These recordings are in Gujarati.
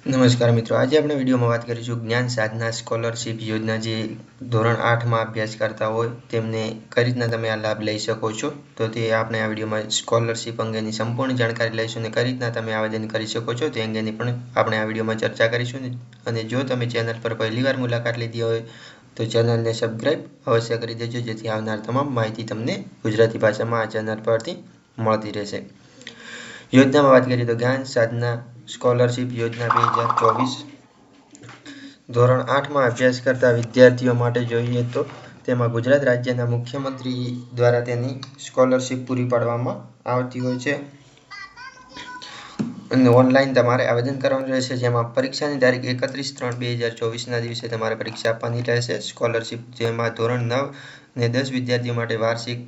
નમસ્કાર મિત્રો, આજે આપણે વિડીયોમાં વાત કરીશું જ્ઞાન સાધના સ્કોલરશિપ યોજના જે ધોરણ આઠમાં અભ્યાસ કરતા હોય તેમને કઈ રીતના તમે આ લાભ લઈ શકો છો? તો તે આપણે આ વિડીયોમાં સ્કોલરશિપ અંગેની સંપૂર્ણ જાણકારી લઈશું અને કઈ રીતના તમે આવેદન કરી શકો છો તે અંગેની પણ આપણે આ વિડીયોમાં ચર્ચા કરીશું અને જો તમે ચેનલ પર પહેલીવાર મુલાકાત લીધી હોય તો ચેનલને સબસ્ક્રાઈબ અવશ્ય કરી દેજો જેથી આવનાર તમામ માહિતી તમને ગુજરાતી ભાષામાં આ ચેનલ પરથી મળતી રહેશે. યોજનામાં વાત કરીએ તો જ્ઞાન સાધના સ્કોલરશિપ યોજના બે હજાર ચોવીસ ધોરણ આઠમાં અભ્યાસ કરતા વિદ્યાર્થીઓ માટે જોઈએ તો તેમાં ગુજરાત રાજ્યના મુખ્યમંત્રી દ્વારા તેની સ્કોલરશિપ પૂરી પાડવામાં આવતી હોય છે. અને ઓનલાઈન તમારે આવેદન કરવાનું રહેશે, જેમાં પરીક્ષાની તારીખ એકત્રીસ ત્રણ બે હજાર ચોવીસના દિવસે તમારે પરીક્ષા આપવાની રહેશે. સ્કોલરશિપ જેમાં ધોરણ નવ ને દસ વિદ્યાર્થીઓ માટે વાર્ષિક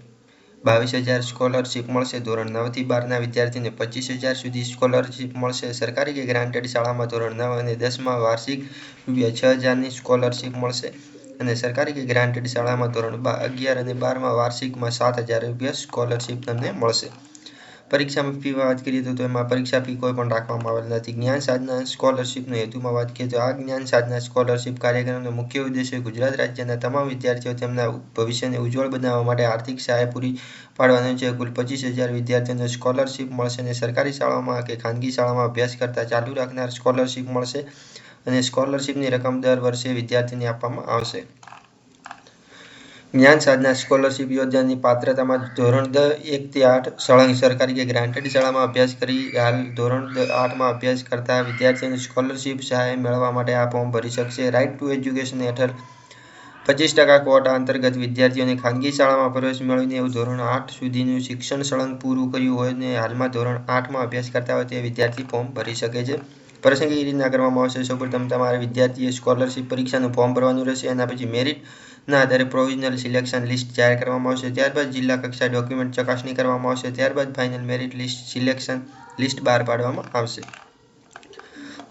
બાવીસ હજાર સ્કોલરશીપ મળશે. ધોરણ નવથી બારના વિદ્યાર્થીને પચીસ હજાર સુધી સ્કોલરશીપ મળશે. સરકારી કે ગ્રાન્ટેડ શાળામાં ધોરણ નવ અને દસમાં વાર્ષિક રૂપિયા છ હજારની સ્કોલરશીપ મળશે અને સરકારી કે ગ્રાન્ટેડ શાળામાં ધોરણ અગિયાર અને બારમાં વાર્ષિકમાં સાત હજાર રૂપિયા સ્કોલરશીપ તમને મળશે. પરીક્ષામાં ફી વાત કરીએ તો એમાં પરીક્ષા ફી કોઈ પણ રાખવામાં આવેલ નથી. જ્ઞાન સાધના સ્કોલરશિપનો હેતુમાં વાત કરીએ તો આ જ્ઞાન સાધના સ્કોલરશીપ કાર્યક્રમનો મુખ્ય ઉદ્દેશ્ય ગુજરાત રાજ્યના તમામ વિદ્યાર્થીઓ તેમના ભવિષ્યને ઉજ્જવળ બનાવવા માટે આર્થિક સહાય પૂરી પાડવાનો છે. કુલ પચીસ હજાર વિદ્યાર્થીઓને સ્કોલરશિપ મળશે અને સરકારી શાળાઓમાં કે ખાનગી શાળામાં અભ્યાસ કરતા ચાલુ રાખનાર સ્કોલરશીપ મળશે અને સ્કોલરશીપની રકમ દર વર્ષે વિદ્યાર્થીને આપવામાં આવશે. જ્ઞાન સાધના સ્કોલરશિપ યોજનાની પાત્રતામાં ધોરણ દ એકથી આઠ સળંગ સરકારી કે ગ્રાન્ટેડ શાળામાં અભ્યાસ કરી હાલ ધોરણ આઠમાં અભ્યાસ કરતા વિદ્યાર્થીઓને સ્કોલરશિપ સહાય મેળવવા માટે આ ફોર્મ ભરી શકશે. રાઇટ ટુ એજ્યુકેશન હેઠળ પચીસ ટકા કોટા અંતર્ગત વિદ્યાર્થીઓને ખાનગી શાળામાં પ્રવેશ મેળવીને એવું ધોરણ આઠ સુધીનું શિક્ષણ સળંગ પૂરું કર્યું હોય અને હાલમાં ધોરણ આઠમાં અભ્યાસ કરતા હોય તે વિદ્યાર્થી ફોર્મ ભરી શકે છે. પ્રસંગે રીતના કરવામાં આવશે. સૌપ્રથમ તમારે વિદ્યાર્થીએ સ્કોલરશિપ પરીક્ષાનું ફોર્મ ભરવાનું રહેશે એના પછી મેરિટના આધારે પ્રોવિઝનલ સિલેક્શન લિસ્ટ જાહેર કરવામાં આવશે. ત્યારબાદ જિલ્લા કક્ષા ડોક્યુમેન્ટ ચકાસણી કરવામાં આવશે. ત્યારબાદ final merit list selection list બહાર પાડવામાં આવશે.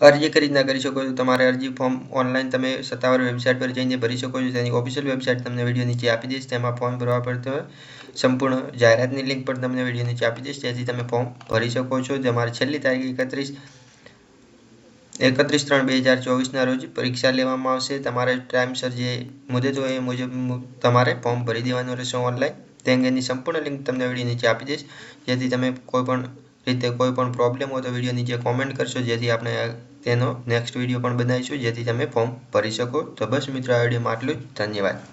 અરજી કઈ રીતના કરી શકો છો? તમારે અરજી ફોર્મ ઓનલાઈન તમે સત્તાવાર વેબસાઇટ પર જઈને ભરી શકો છો. તેની ઓફિશિયલ વેબસાઇટ તમને વીડિયો નીચે આપી દઈશ. તેમાં ફોર્મ ભરવા પડતો સંપૂર્ણ જાહેરાતની લિંક પણ તમને વીડિયો નીચે આપી દઈશ. જેથી તમે ફોર્મ ભરી શકો છો. તમારે છેલ્લી તારીખ એકત્રીસ એકત્રીસ ત્રણ બે હજાર ચોવીસના રોજ પરીક્ષા લેવામાં આવશે. તમારે ટાઈમસર જે મુદત હોય એ મુજબ તમારે ફોર્મ ભરી દેવાનું રહેશે ઓનલાઈન. તે અંગેની સંપૂર્ણ લિંક તમને વીડિયો નીચે આપી દઈશ. જેથી તમે કોઈપણ રીતે કોઈપણ પ્રોબ્લેમ હોય તો વીડિયો નીચે કોમેન્ટ કરશો. જેથી આપણે તેનો નેક્સ્ટ વીડિયો પણ બનાવીશું. જેથી તમે ફોર્મ ભરી શકો. તો બસ મિત્રો, આ વિડીયોમાં આટલું જ. ધન્યવાદ.